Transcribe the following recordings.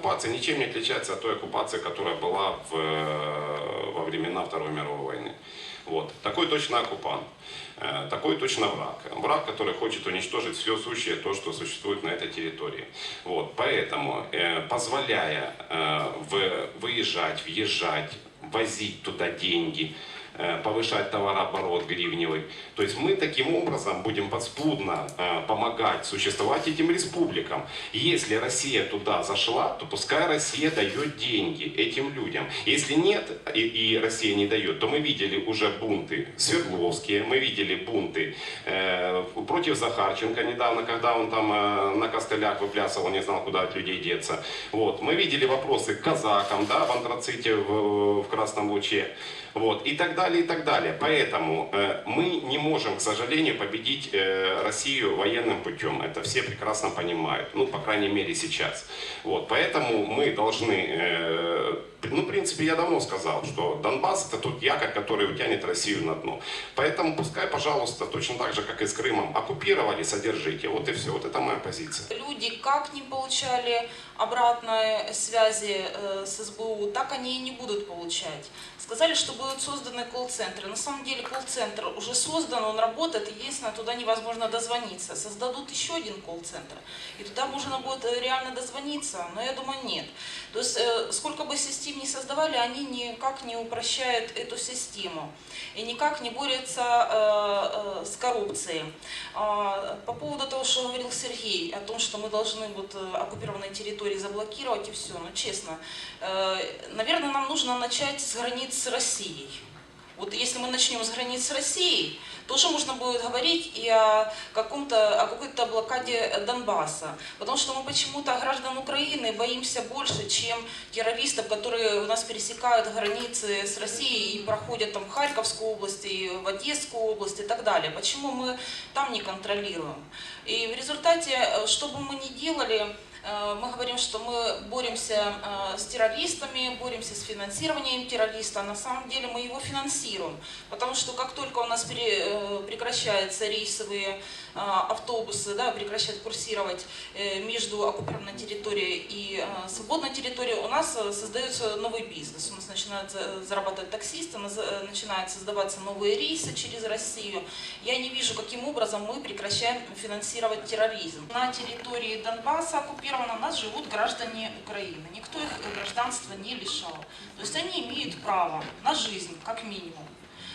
оккупация ничем не отличается от той оккупации, которая была в, э, во времена Второй мировой войны. Вот. Такой точно оккупант. Э, Такой точно враг. Враг, который хочет уничтожить все сущее, то, что существует на этой территории. Вот. Поэтому, э, позволяя выезжать, въезжать, возить туда деньги, повышать товарооборот гривневый. То есть мы таким образом будем подспудно э, помогать существовать этим республикам. Если Россия туда зашла, то пускай Россия дает деньги этим людям. Если нет, и, Россия не дает, то мы видели уже бунты Свердловские, мы видели бунты э, против Захарченко недавно, когда он там э, на костылях выплясывал, не знал, куда от людей деться. Вот. Мы видели вопросы к казакам, да, в антраците в, в Красном Луче. Вот, и так далее, и так далее. Поэтому э, мы не можем, к сожалению, победить э, Россию военным путем. Это все прекрасно понимают. Ну, по крайней мере, сейчас. Вот, поэтому мы должны... э, ну, в принципе, я давно сказал, что Донбасс это тот якорь, который утянет Россию на дно. Поэтому пускай, пожалуйста, точно так же, как и с Крымом, оккупировали, содержите. Вот и все. Вот это моя позиция. Люди как не получали обратной связи с СБУ, так они и не будут получать. Сказали, что будут созданы колл-центры. На самом деле колл-центр уже создан, он работает, единственное, туда невозможно дозвониться. Создадут еще один колл-центр, и туда можно будет э, реально дозвониться, но я думаю, нет. То есть э, сколько бы систем не создавали, они никак не упрощают эту систему и никак не борются э, с коррупцией. А, По поводу того, что говорил Сергей, о том, что мы должны вот оккупированные территории заблокировать и все, ну честно, наверное, нам нужно начать с границ с Россией. Вот если мы начнем с границ с Россией, то уже можно будет говорить и о каком-то, о какой-то блокаде Донбасса. Потому что мы почему-то граждан Украины боимся больше, чем террористов, которые у нас пересекают границы с Россией и проходят там в Харьковскую область, и в Одесскую область и так далее. Почему мы там не контролируем? И в результате, э, что бы мы ни делали, мы говорим, что мы боремся э, с террористами, боремся с финансированием террориста, а на самом деле мы его финансируем. Потому что как только у нас э, прекращаются рейсовые э, автобусы, да, прекращают курсировать э, между оккупированной территорией и э, свободной территорией, у нас э, создается новый бизнес. У нас начинают за- зарабатывать таксисты, э, начинают создаваться новые рейсы через Россию. Я не вижу, каким образом мы прекращаем финансировать терроризм. На территории Донбасса оккупировано у нас живут граждане Украины. Никто их гражданства не лишал. То есть они имеют право на жизнь, как минимум.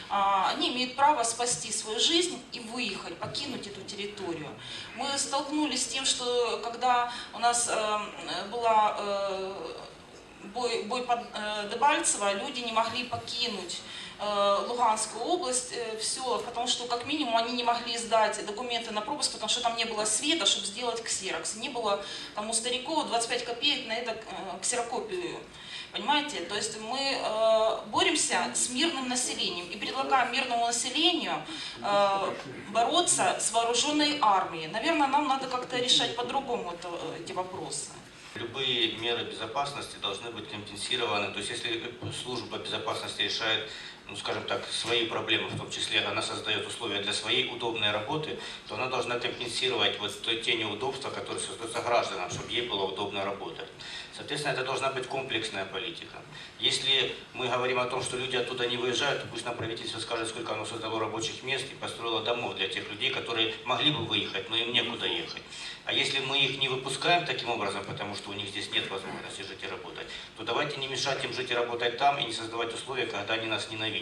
А, Они имеют право спасти свою жизнь и выехать, покинуть эту территорию. Мы столкнулись с тем, что когда у нас э, была э, бой, бой под э, Дебальцево, люди не могли покинуть Луганскую область, все, потому что как минимум они не могли сдать документы на пропуск, потому что там не было света, чтобы сделать ксерокс. Не было там у стариков 25 копеек на это э, ксерокопию. Понимаете? То есть мы э, боремся с мирным населением и предлагаем мирному населению э, бороться с вооруженной армией. Наверное, нам надо как-то решать по-другому э, эти вопросы. Любые меры безопасности должны быть компенсированы. То есть если служба безопасности решает, ну скажем так, свои проблемы, в том числе она создает условия для своей удобной работы, то она должна компенсировать вот те неудобства, которые создаются гражданам, чтобы ей было удобно работать. Соответственно, это должна быть комплексная политика. Если мы говорим о том, что люди оттуда не выезжают, то пусть нам правительство скажет, сколько оно создало рабочих мест и построило домов для тех людей, которые могли бы выехать, но им некуда ехать. А если мы их не выпускаем таким образом, потому что у них здесь нет возможности жить и работать, то давайте не мешать им жить и работать там и не создавать условия, когда они нас ненавидят.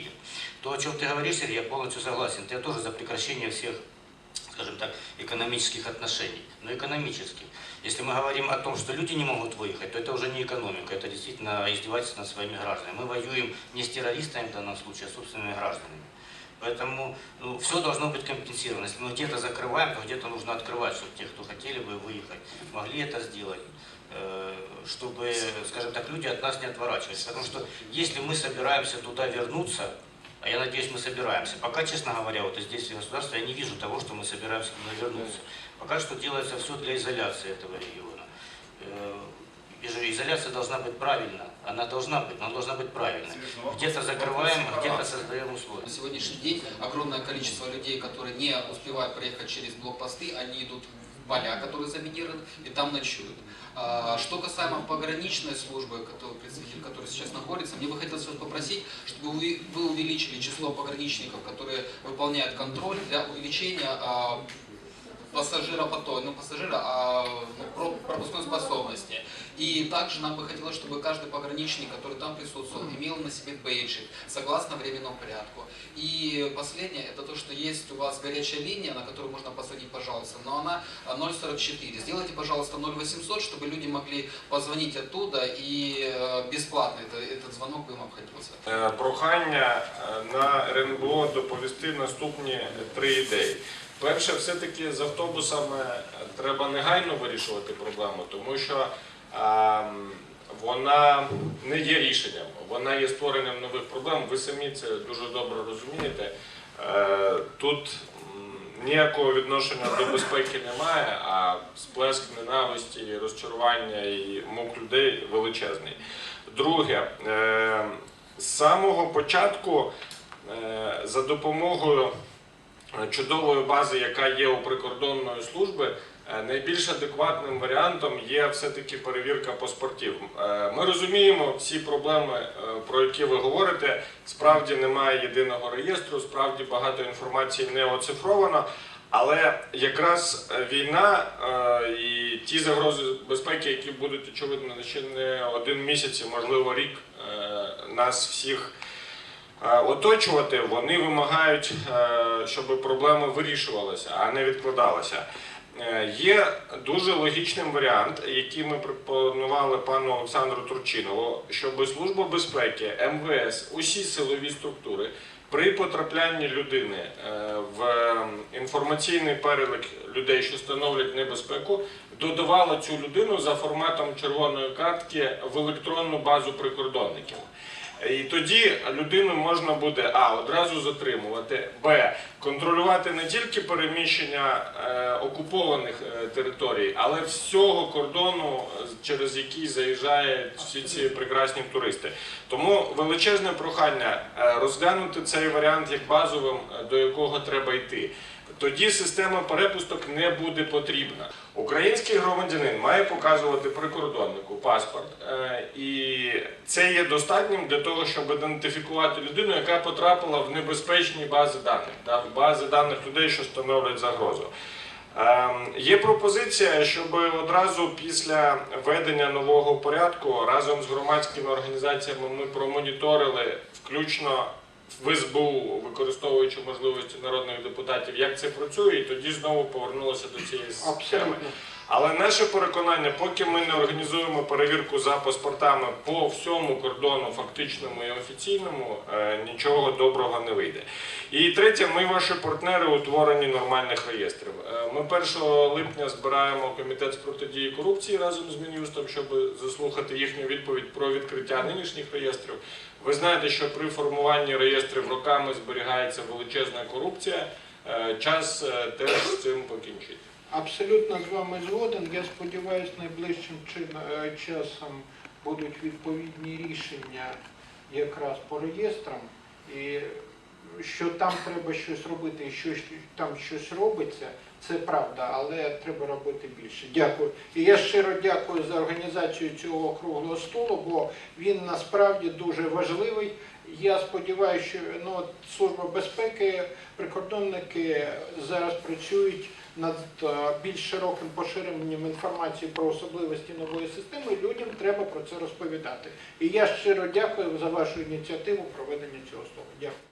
То, о чем ты говоришь, Сергей, я полностью согласен. Ты тоже за прекращение всех скажем так, экономических отношений, но экономических. Если мы говорим о том, что люди не могут выехать, то это уже не экономика, это действительно издевательство над своими гражданами. Мы воюем не с террористами в данном случае, а с собственными гражданами. Поэтому ну, все должно быть компенсировано. Если мы где-то закрываем, то где-то нужно открывать, чтобы те, кто хотели бы выехать, могли это сделать э, чтобы, скажем так, люди от нас не отворачивались. Потому что если мы собираемся туда вернуться, а я надеюсь, мы собираемся. Пока, честно говоря, вот из действий государства я не вижу того, что мы собираемся туда вернуться. Пока что делается все для изоляции этого региона. Э, изоляция должна быть правильна. Она должна быть, но она должна быть правильной. Где-то закрываем, а создаем условия. На сегодняшний день огромное количество людей, которые не успевают проехать через блокпосты, они идут поля, которые заминированы, и там ночуют. А, Что касаемо пограничной службы, который, представитель которой сейчас находится, мне бы хотелось вас попросить, чтобы вы вы увеличили число пограничников, которые выполняют контроль для увеличения а, пассажира потока, ну пассажира, а ну, про- пропускной способности. И также нам бы хотелось, чтобы каждый пограничник, который там присутствовал, имел на себе бейджик, согласно временному порядку. И последнее, это то, что есть у вас горячая линия, на которую можно позвонить, пожалуйста, но она а, 044. Сделайте, пожалуйста, 0800, чтобы люди могли позвонить оттуда, и э, бесплатно это- этот звонок бы им обходился. Е, Прохання е, на РНБО доповісти наступні три ідеї. Перше, все-таки з автобусами е, треба негайно вирішувати проблему, тому що ем, вона не є рішенням, вона є створенням нових проблем. Ви самі це дуже добре розумієте. Е, Тут ніякого відношення до безпеки немає, а сплеск ненависті, розчарування і мук людей величезний. Друге, е, з самого початку е, за допомогою чудової бази, яка є у прикордонної служби, е, найбільш адекватним варіантом є все-таки перевірка паспортів. Е, Ми розуміємо всі проблеми, е, про які ви говорите. Справді немає єдиного реєстру, справді багато інформації не оцифровано. Але якраз е, війна е, і ті загрози безпеки, які будуть очевидно ще не один місяць, і, можливо, рік е, нас всіх е, оточувати, вони вимагають, е, щоб проблеми вирішувалися, а не відкладалися. Е, Є дуже логічним варіант, який ми пропонували пану Олександру Турчинову, щоб Служба безпеки, МВС, усі силові структури при потраплянні людини е, в інформаційний перелік людей, що становлять небезпеку, додавала цю людину за форматом червоної картки в електронну базу прикордонників. І тоді людину можна буде а одразу затримувати, б контролювати не тільки переміщення е, окупованих е, територій, але всього кордону, через який заїжджають всі ці прекрасні туристи. Тому величезне прохання е, розглянути цей варіант як базовим, е, до якого треба йти. Тоді система перепусток не буде потрібна. Український громадянин має показувати прикордоннику паспорт, е, і це є достатнім для того, щоб ідентифікувати людину, яка потрапила в небезпечні бази даних, да, в бази даних людей, що становлять загрозу. Ем, Є пропозиція, щоб одразу після введення нового порядку разом з громадськими організаціями ми промоніторили включно в СБУ, використовуючи можливості народних депутатів, як це працює, і тоді знову повернулося до цієї схеми. Абсолютно. Але наше переконання, поки ми не організуємо перевірку за паспортами по всьому кордону, фактичному і офіційному, е, нічого доброго не вийде. І третє, ми ваші партнери у творенні нормальних реєстрів. Е, Ми 1 липня збираємо комітет з протидії корупції разом з Мін'юстом, щоб заслухати їхню відповідь про відкриття нинішніх реєстрів. Ви знаєте, що при формуванні реєстрів роками зберігається величезна корупція. Е, Час теж з цим покінчить. Абсолютно з вами згоден. Я сподіваюся, найближчим чин- е, часом будуть відповідні рішення якраз по реєстрам. І що там треба щось робити, і що там щось робиться, це правда, але треба робити більше. Дякую. І я щиро дякую за організацію цього круглого столу, бо він насправді дуже важливий. Я сподіваюся, що ну, Служба безпеки, прикордонники зараз працюють над е, більш широким поширенням інформації про особливості нової системи. Людям треба про це розповідати. І я щиро дякую за вашу ініціативу проведення цього столу. Дякую.